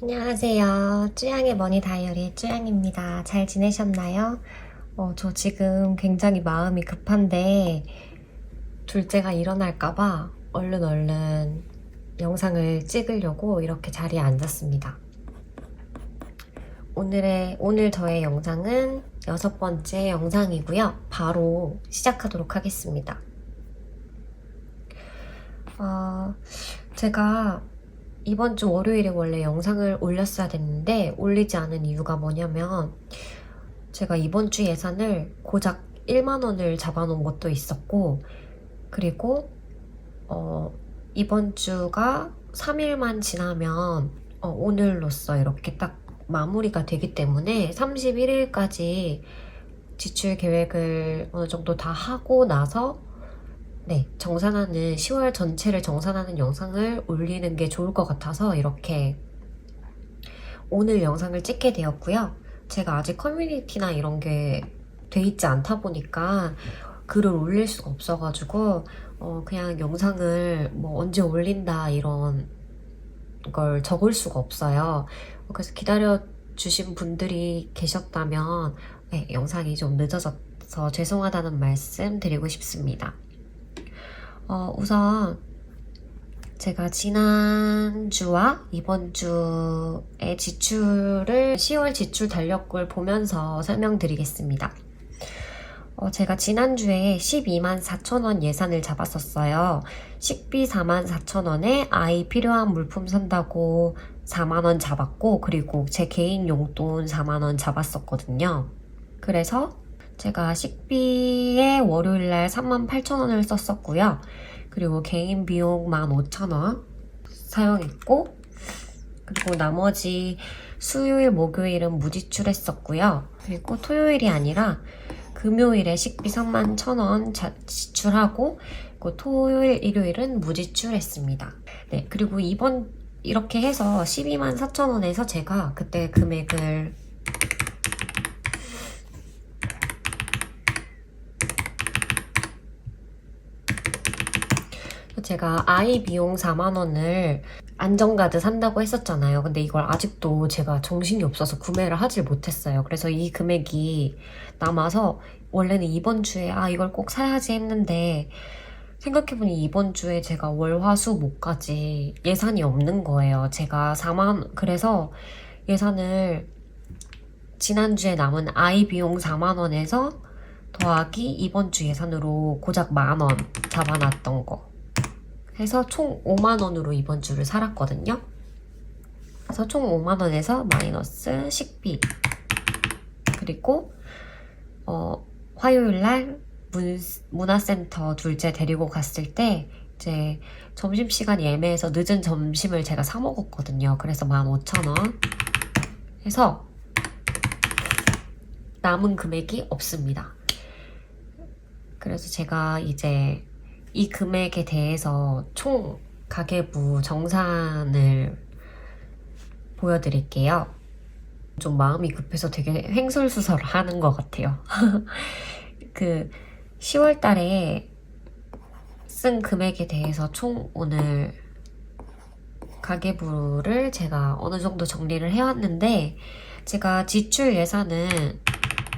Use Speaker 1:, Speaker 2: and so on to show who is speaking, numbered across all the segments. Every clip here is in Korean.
Speaker 1: 안녕하세요. 쯔양의 머니 다이어리 쯔양입니다. 잘 지내셨나요? 어, 저 지금 굉장히 마음이 급한데 둘째가 일어날까봐 얼른 얼른 영상을 찍으려고 이렇게 자리에 앉았습니다. 오늘의 오늘 저의 영상은 여섯 번째 영상이고요. 바로 시작하도록 하겠습니다. 어, 제가 이번 주 월요일에 원래 영상을 올렸어야 됐는데 올리지 않은 이유가 뭐냐면 제가 이번 주 예산을 고작 1만 원을 잡아놓은 것도 있었고 그리고 어, 이번 주가 3일만 지나면 어, 오늘로써 이렇게 딱 마무리가 되기 때문에 31일까지 지출 계획을 어느 정도 다 하고 나서 네, 정산하는 10월 전체를 정산하는 영상을 올리는 게 좋을 것 같아서 이렇게 오늘 영상을 찍게 되었고요. 제가 아직 커뮤니티나 이런 게 돼 있지 않다 보니까 글을 올릴 수가 없어가지고 어, 그냥 영상을 뭐 언제 올린다 이런 걸 적을 수가 없어요. 그래서 기다려 주신 분들이 계셨다면 네, 영상이 좀 늦어져서 죄송하다는 말씀 드리고 싶습니다. 어, 우선 제가 지난주와 이번 주의 지출을 10월 지출 달력을 보면서 설명드리겠습니다. 어, 제가 지난주에 12만 4천 원 예산을 잡았었어요. 식비 4만 4천 원에 아이 필요한 물품 산다고 4만 원 잡았고 그리고 제 개인 용돈 4만 원 잡았었거든요. 그래서 제가 식비에 월요일날 3만 8천 원을 썼었고요. 그리고 개인 비용 1만 5천 원 사용했고 그리고 나머지 수요일, 목요일은 무지출했었고요. 그리고 토요일이 아니라 금요일에 식비 3만 1천 원 지출하고 그리고 토요일, 일요일은 무지출했습니다. 네, 그리고 이번 이렇게 해서 12만 4천 원에서 제가 그때 금액을 제가 아이 비용 4만원을 안전가드 산다고 했었잖아요. 근데 이걸 아직도 제가 정신이 없어서 구매를 하질 못했어요. 그래서 이 금액이 남아서 원래는 이번 주에 아, 이걸 꼭 사야지 했는데 생각해보니 이번 주에 제가 월, 화, 수, 목까지 예산이 없는 거예요. 제가 4만, 그래서 예산을 지난주에 남은 아이 비용 4만원에서 더하기 이번 주 예산으로 고작 만원 잡아놨던 거. 해서 총 5만원으로 이번 주를 살았거든요. 그래서 총 5만원에서 마이너스 식비. 그리고, 어, 화요일날 문, 문화센터 둘째 데리고 갔을 때, 이제 점심시간이 애매해서 늦은 점심을 제가 사먹었거든요. 그래서 15,000원. 해서 남은 금액이 없습니다. 그래서 제가 이제 이 금액에 대해서 총 가계부 정산을 보여드릴게요. 좀 마음이 급해서 되게 횡설수설 하는 것 같아요. 그 10월 달에 쓴 금액에 대해서 총 오늘 가계부를 제가 어느 정도 정리를 해왔는데 제가 지출 예산은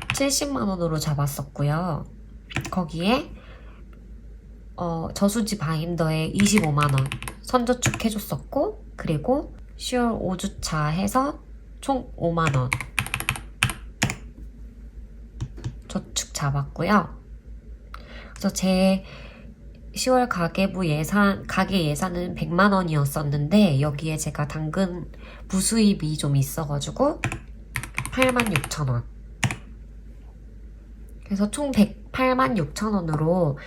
Speaker 1: 70만원으로 잡았었고요. 거기에 어, 저수지 바인더에 25만원 선저축 해줬었고 그리고 10월 5주차 해서 총 5만원 저축 잡았고요. 그래서 제 10월 가계부 예산, 가계 예산은 100만 원이었었는데 여기에 제가 당근 부수입이 좀 있어가지고 8만 6천 원. 그래서 총 108만 6천 원으로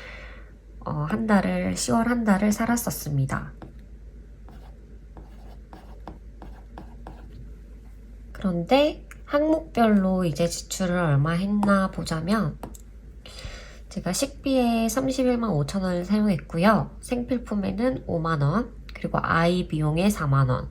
Speaker 1: 어, 한 달을 10월 한 달을 살았었습니다. 그런데 항목별로 이제 지출을 얼마 했나 보자면 제가 식비에 31만 5천 원을 사용했고요. 생필품에는 5만 원, 그리고 아이 비용에 4만 원,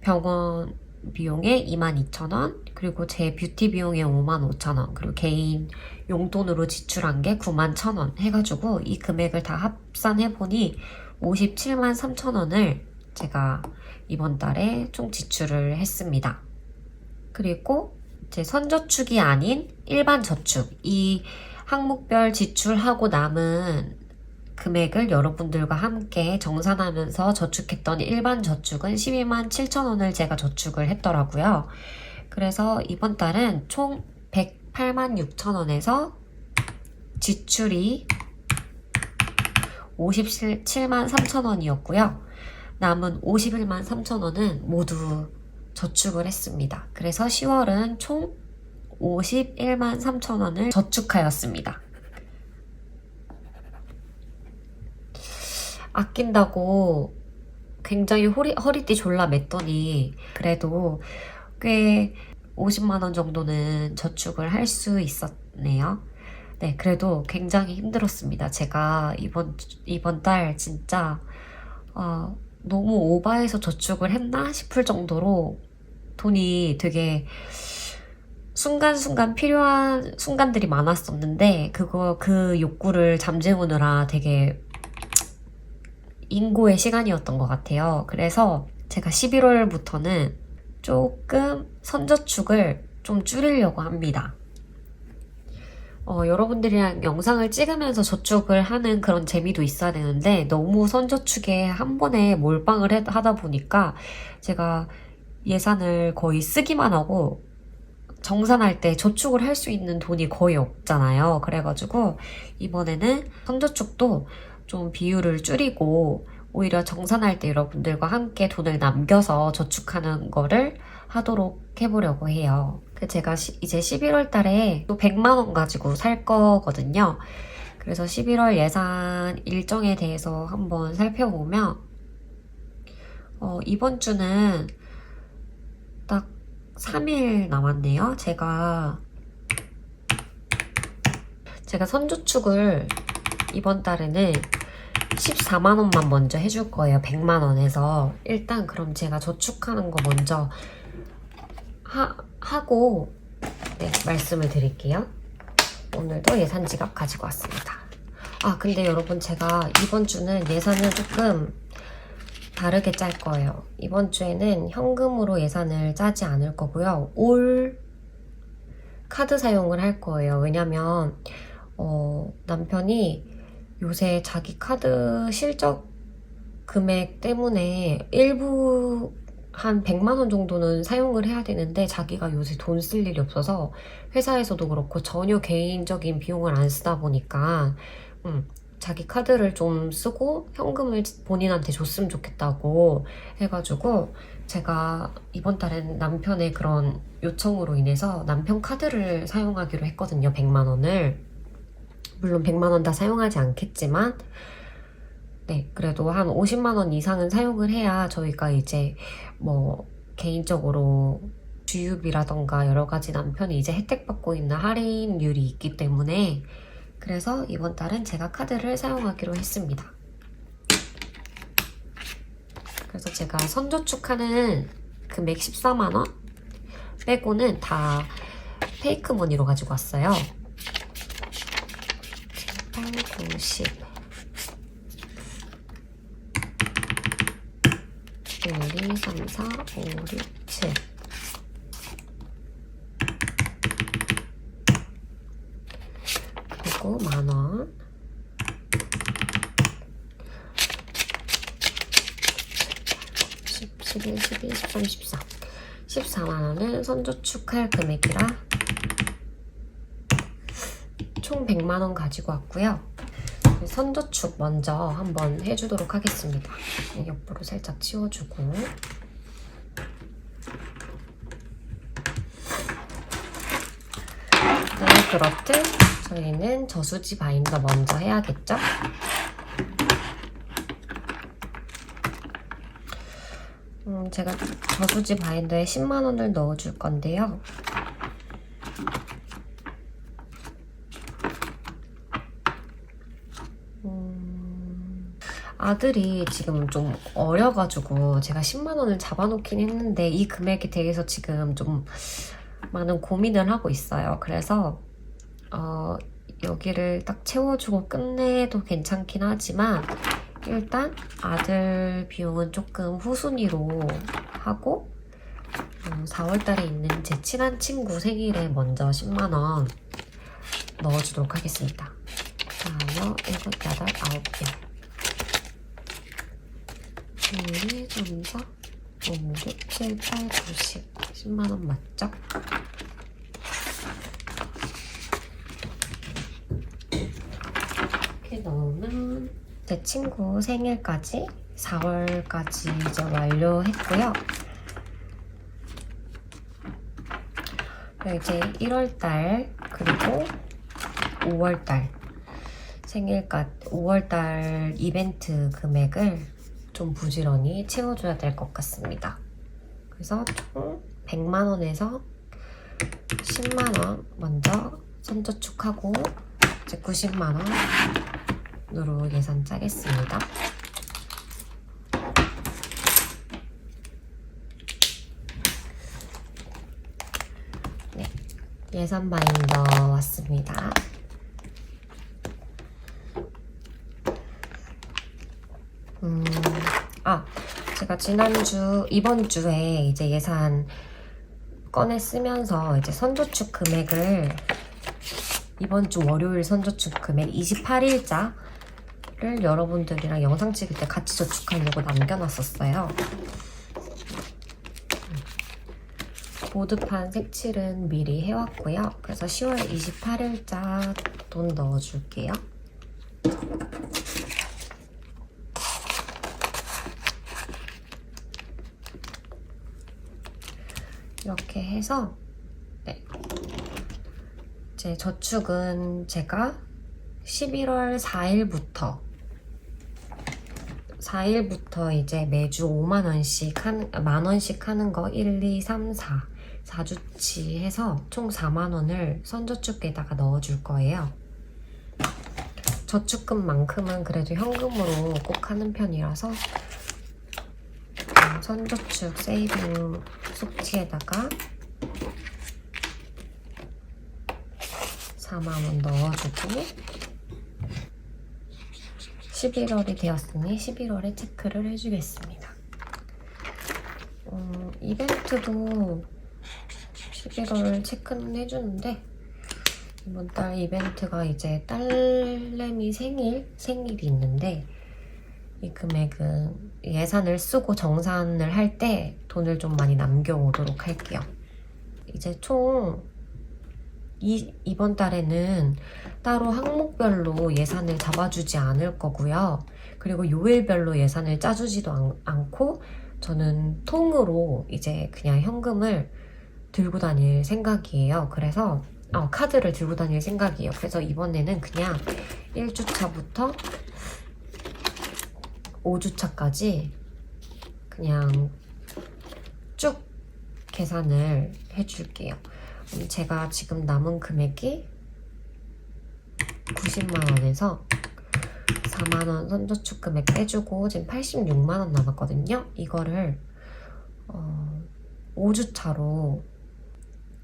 Speaker 1: 병원 비용에 2만 2천 원, 그리고 제 뷰티 비용에 5만 5천 원, 그리고 개인 용돈으로 지출한 게 9만 1천 원 해가지고 이 금액을 다 합산해 보니 57만 3천 원을 제가 이번 달에 총 지출을 했습니다. 그리고 제 선저축이 아닌 일반 저축, 이 항목별 지출하고 남은 금액을 여러분들과 함께 정산하면서 저축했던 일반 저축은 12만 7천 원을 제가 저축을 했더라고요. 그래서 이번 달은 총 108만 6천 원에서 지출이 57만 3천 원이었고요. 남은 51만 3천 원은 모두 저축을 했습니다. 그래서 10월은 총 51만 3천 원을 저축하였습니다. 아낀다고 굉장히 허리, 허리띠 졸라 맸더니 그래도 꽤 50만 원 정도는 저축을 할 수 있었네요. 네, 그래도 굉장히 힘들었습니다. 제가 이번 이번 달 진짜 어, 너무 오바해서 저축을 했나 싶을 정도로 돈이 되게 순간순간 필요한 순간들이 많았었는데 그거 그 욕구를 잠재우느라 되게 인고의 시간이었던 것 같아요. 그래서 제가 11월부터는 조금 선저축을 좀 줄이려고 합니다. 어, 여러분들이랑 영상을 찍으면서 저축을 하는 그런 재미도 있어야 되는데 너무 선저축에 한 번에 몰빵을 해- 하다 보니까 제가 예산을 거의 쓰기만 하고 정산할 때 저축을 할 수 있는 돈이 거의 없잖아요. 그래가지고 이번에는 선저축도 좀 비율을 줄이고 오히려 정산할 때 여러분들과 함께 돈을 남겨서 저축하는 거를 하도록 해보려고 해요. 그 제가 시- 이제 11월 달에 또 100만 원 가지고 살 거거든요. 그래서 11월 예산 일정에 대해서 한번 살펴보면 어, 이번 주는 딱 3일 남았네요. 제가 제가 선저축을 이번 달에는 14만 원만 먼저 해줄 거예요. 100만 원에서 일단 그럼 제가 저축하는 거 먼저 하, 하고 네, 말씀을 드릴게요. 오늘도 예산 지갑 가지고 왔습니다. 아 근데 여러분 제가 이번 주는 예산을 조금 다르게 짤 거예요. 이번 주에는 현금으로 예산을 짜지 않을 거고요. 올 카드 사용을 할 거예요. 왜냐면 어, 남편이 요새 자기 카드 실적 금액 때문에 일부 한 100만 원 정도는 사용을 해야 되는데 자기가 요새 돈 쓸 일이 없어서 회사에서도 그렇고 전혀 개인적인 비용을 안 쓰다 보니까 음, 자기 카드를 좀 쓰고 현금을 본인한테 줬으면 좋겠다고 해가지고 제가 이번 달엔 남편의 그런 요청으로 인해서 남편 카드를 사용하기로 했거든요. 100만 원을. 물론 100만 원 다 사용하지 않겠지만 네, 그래도 한 50만 원 이상은 사용을 해야 저희가 이제 뭐 개인적으로 주유비라던가 여러 가지 남편이 이제 혜택 받고 있는 할인율이 있기 때문에 그래서 이번 달은 제가 카드를 사용하기로 했습니다. 그래서 제가 선저축하는 금액 14만 원 빼고는 다 페이크 머니로 가지고 왔어요. 8, 9, 10 1, 2, 3, 4, 5, 6, 7 그리고 만원. 10, 11, 12, 13, 14 14만원은 선저축할 금액이라 총 100만 원 가지고 왔고요 선저축 먼저 한번 해주도록 하겠습니다 옆으로 살짝 치워주고 네, 그렇듯 저희는 저수지 바인더 먼저 해야겠죠? 음, 제가 저수지 바인더에 10만 원을 넣어줄 건데요. 아들이 지금 좀 어려가지고 제가 10만 원을 잡아놓긴 했는데 이 금액에 대해서 지금 좀 많은 고민을 하고 있어요. 그래서 어, 여기를 딱 채워주고 끝내도 괜찮긴 하지만 일단 아들 비용은 조금 후순위로 하고 4월달에 있는 제 친한 친구 생일에 먼저 10만원 넣어주도록 하겠습니다. 하나, 일곱, 여덟, 아홉 개. 일, 2, 3, 4, 5, 6, 7, 8, 9, 10. 10만원 맞죠? 이렇게 넣으면 제 친구 생일까지 4월까지 이제 완료했고요. 이제 1월달 그리고 5월달 생일까 5월달 이벤트 금액을 좀 부지런히 채워줘야 될 것 같습니다. 그래서 총 100만 원에서 10만 원 먼저 선저축하고 이제 90만 원으로 예산 짜겠습니다. 네, 예산 바인더 왔습니다. 음, 아, 제가 지난주, 이번 주에 이제 예산 꺼내 쓰면서 이제 선저축 금액을 이번 주 월요일 선저축 금액 28일자를 여러분들이랑 영상 찍을 때 같이 저축하려고 남겨놨었어요. 보드판 색칠은 미리 해왔고요. 그래서 10월 28일자 돈 넣어줄게요. 이렇게 해서 네. 제 저축은 제가 11월 4일부터 4일부터 이제 매주 5만 원씩 한, 만 원씩 하는 거 1, 2, 3, 4 4주치 해서 총 4만 원을 선저축에다가 넣어줄 거예요. 저축금만큼은 그래도 현금으로 꼭 하는 편이라서 음, 선저축 세이빙 속지에다가 4만원 넣어주고 11월이 되었으니 11월에 체크를 해주겠습니다. 음, 이벤트도 11월 체크는 해주는데 이번 달 이벤트가 이제 딸내미 생일, 생일이 있는데 이 금액은 예산을 쓰고 정산을 할 때 돈을 좀 많이 남겨오도록 할게요. 이제 총 이, 이번 달에는 따로 항목별로 예산을 잡아주지 않을 거고요. 그리고 요일별로 예산을 짜주지도 않, 않고 저는 통으로 이제 그냥 현금을 들고 다닐 생각이에요. 그래서 어, 카드를 들고 다닐 생각이에요. 그래서 이번에는 그냥 1주차부터 5주차까지 그냥 쭉 계산을 해줄게요. 음, 제가 지금 남은 금액이 90만원에서 4만원 선저축 금액 빼주고 지금 86만원 남았거든요. 이거를 어, 5주차로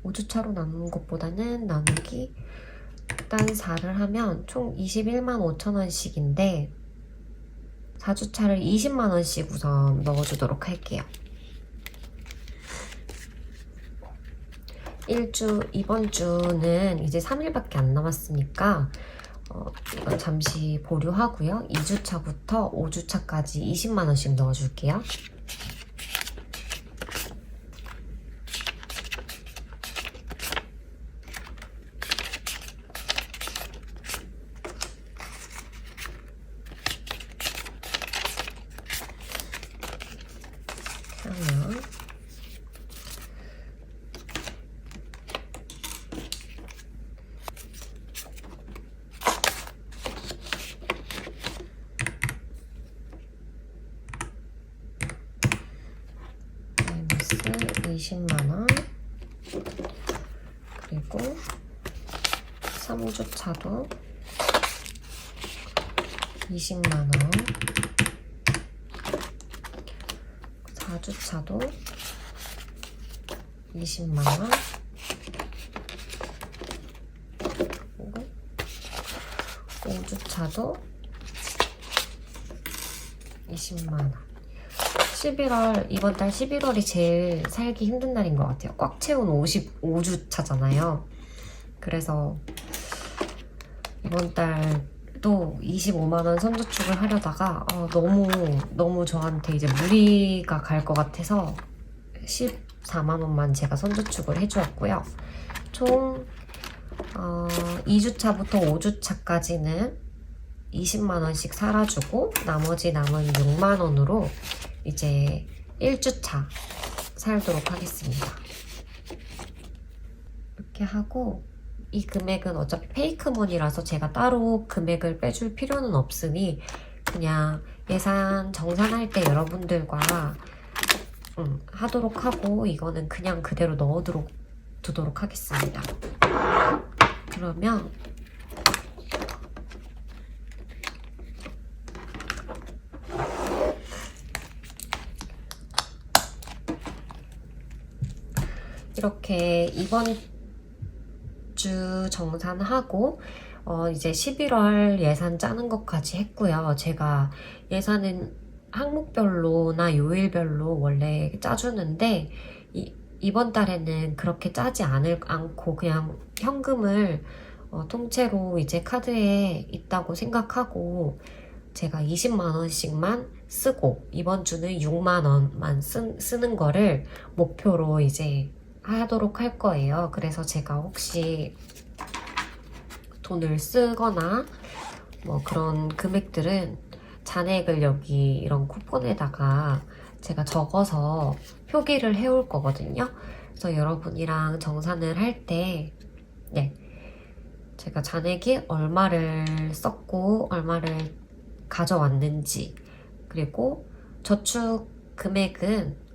Speaker 1: 5주차로 나누는 것보다는 나누기 일단 4를 하면 총 21만 5천원씩인데 4주차를 20만원씩 우선 넣어주도록 할게요. 1주, 이번 주는 이제 3일밖에 안 남았으니까 어, 이건 잠시 보류하고요. 2주차부터 5주차까지 20만원씩 넣어줄게요. 하면 마이너스 20만원. 그리고 3주차도 20만원. 4주차도 20만원. 그리고 5주차도 20만 원. 11월 이번 달 11월이 제일 살기 힘든 날인 것 같아요. 꽉 채운 55주 차잖아요. 그래서 이번 달도 25만 원 선저축을 하려다가 어, 너무 너무 저한테 이제 무리가 갈 것 같아서 14만 원만 제가 선저축을 해주었고요. 총 어, 2주차부터 5주차까지는 20만 원씩 살아주고 나머지 남은 6만 원으로 이제 1주차 살도록 하겠습니다. 이렇게 하고 이 금액은 어차피 페이크머니라서 제가 따로 금액을 빼줄 필요는 없으니 그냥 예산 정산할 때 여러분들과 음, 하도록 하고 이거는 그냥 그대로 넣어두도록 두도록 하겠습니다. 그러면 이렇게 이번 주 정산하고 어 이제 11월 예산 짜는 것까지 했고요. 제가 예산은 항목별로나 요일별로 원래 짜주는데 이, 이번 달에는 그렇게 짜지 않을 않고 그냥 현금을 어, 통째로 이제 카드에 있다고 생각하고 제가 20만 원씩만 쓰고 이번 주는 6만 원만 쓰, 쓰는 거를 목표로 이제 하도록 할 거예요. 그래서 제가 혹시 돈을 쓰거나 뭐 그런 금액들은 잔액을 여기 이런 쿠폰에다가 제가 적어서 표기를 해올 거거든요. 그래서 여러분이랑 정산을 할 때, 네. 제가 잔액이 얼마를 썼고, 얼마를 가져왔는지, 그리고 저축 금액은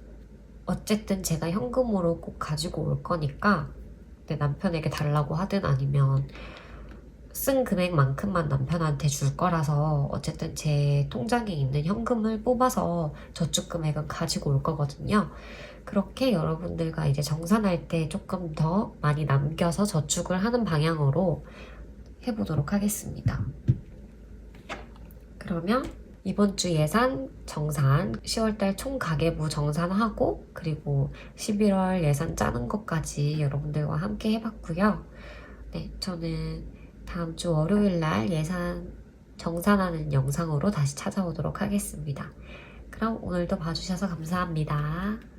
Speaker 1: 어쨌든 제가 현금으로 꼭 가지고 올 거니까, 내 남편에게 달라고 하든 아니면 쓴 금액만큼만 남편한테 줄 거라서 어쨌든 제 통장에 있는 현금을 뽑아서 저축 금액은 가지고 올 거거든요. 그렇게 여러분들과 이제 정산할 때 조금 더 많이 남겨서 저축을 하는 방향으로 해보도록 하겠습니다. 그러면 이번 주 예산 정산, 10월달 총 가계부 정산하고 그리고 11월 예산 짜는 것까지 여러분들과 함께 해봤고요. 네, 저는 다음 주 월요일 날 예산 정산하는 영상으로 다시 찾아오도록 하겠습니다. 그럼 오늘도 봐주셔서 감사합니다.